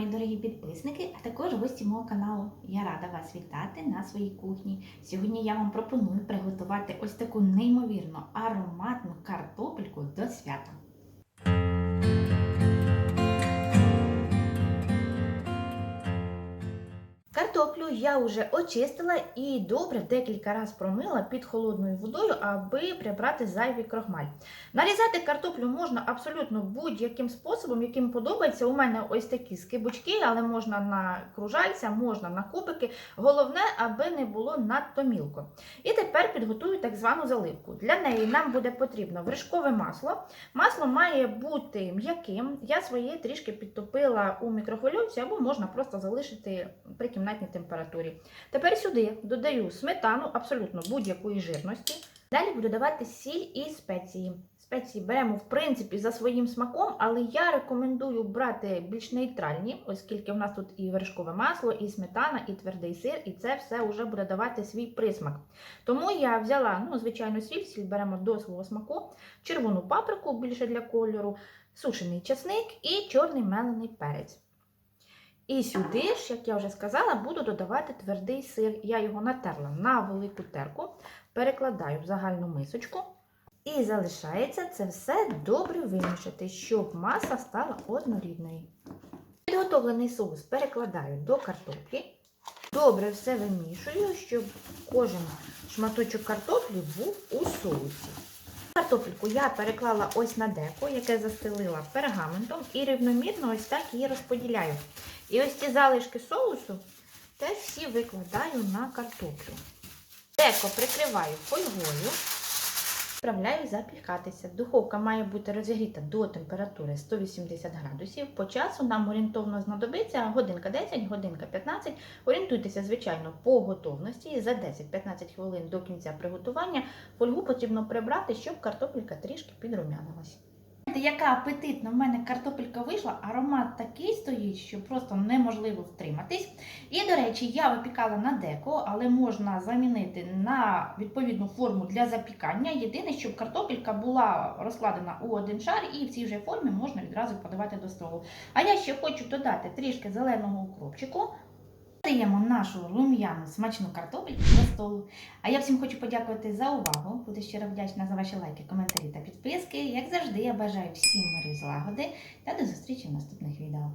дорогі підписники, а також гості мого каналу. Я рада вас вітати на своїй кухні. Сьогодні я вам пропоную приготувати ось таку неймовірно ароматну картопельку до свята. Картоплю я вже очистила і добре декілька разів промила під холодною водою, аби прибрати зайвий крохмаль. Нарізати картоплю можна абсолютно будь-яким способом, яким подобається. У мене ось такі скибочки, але можна на кружальця, можна на кубики. Головне, аби не було надто мілко. І тепер підготую так звану заливку. Для неї нам буде потрібно вершкове масло. Масло має бути м'яким. Я своє трішки підтопила у мікрохвильовці, або можна просто залишити при кімнатній температурі. Тепер сюди додаю сметану абсолютно будь-якої жирності. Далі буду давати сіль і спеції. Спеції беремо, в принципі, за своїм смаком, але я рекомендую брати більш нейтральні, оскільки в нас тут і вершкове масло, і сметана, і твердий сир, і це все вже буде давати свій присмак. Тому я взяла, ну, звичайно, сіль, сіль беремо до свого смаку, червону паприку більше для кольору, сушений часник і чорний мелений перець. І сюди ж, як я вже сказала, буду додавати твердий сир. Я його натерла на велику терку, перекладаю в загальну мисочку. І залишається це все добре вимішати, щоб маса стала однорідною. Підготовлений соус перекладаю до картоплі. Добре все вимішую, щоб кожен шматочок картоплі був у соусі. Картопельку я переклала ось на деко, яке застелила пергаментом, і рівномірно ось так її розподіляю. І ось ці залишки соусу теж всі викладаю на картоплю. Деко прикриваю фольгою. Відправляю запікатися. Духовка має бути розігріта до температури 180 градусів. По часу нам орієнтовно знадобиться годинка 10, годинка 15. Орієнтуйтеся, звичайно, по готовності. За 10-15 хвилин до кінця приготування фольгу потрібно прибрати, щоб картопелька трішки підрумянилась. Яка апетитна в мене картопелька вийшла, аромат такий стоїть, що просто неможливо втриматись. І, до речі, я випікала на деко, але можна замінити на відповідну форму для запікання. Єдине, щоб картопелька була розкладена у один шар, і в цій же формі можна відразу подавати до столу. А я ще хочу додати трішки зеленого укропчику. Даємо нашу рум'яну смачну картопельку до столу. А я всім хочу подякувати за увагу. Буду щиро вдячна за ваші лайки, коментарі та підписки. Як завжди, я бажаю всім миру і злагоди та до зустрічі в наступних відео.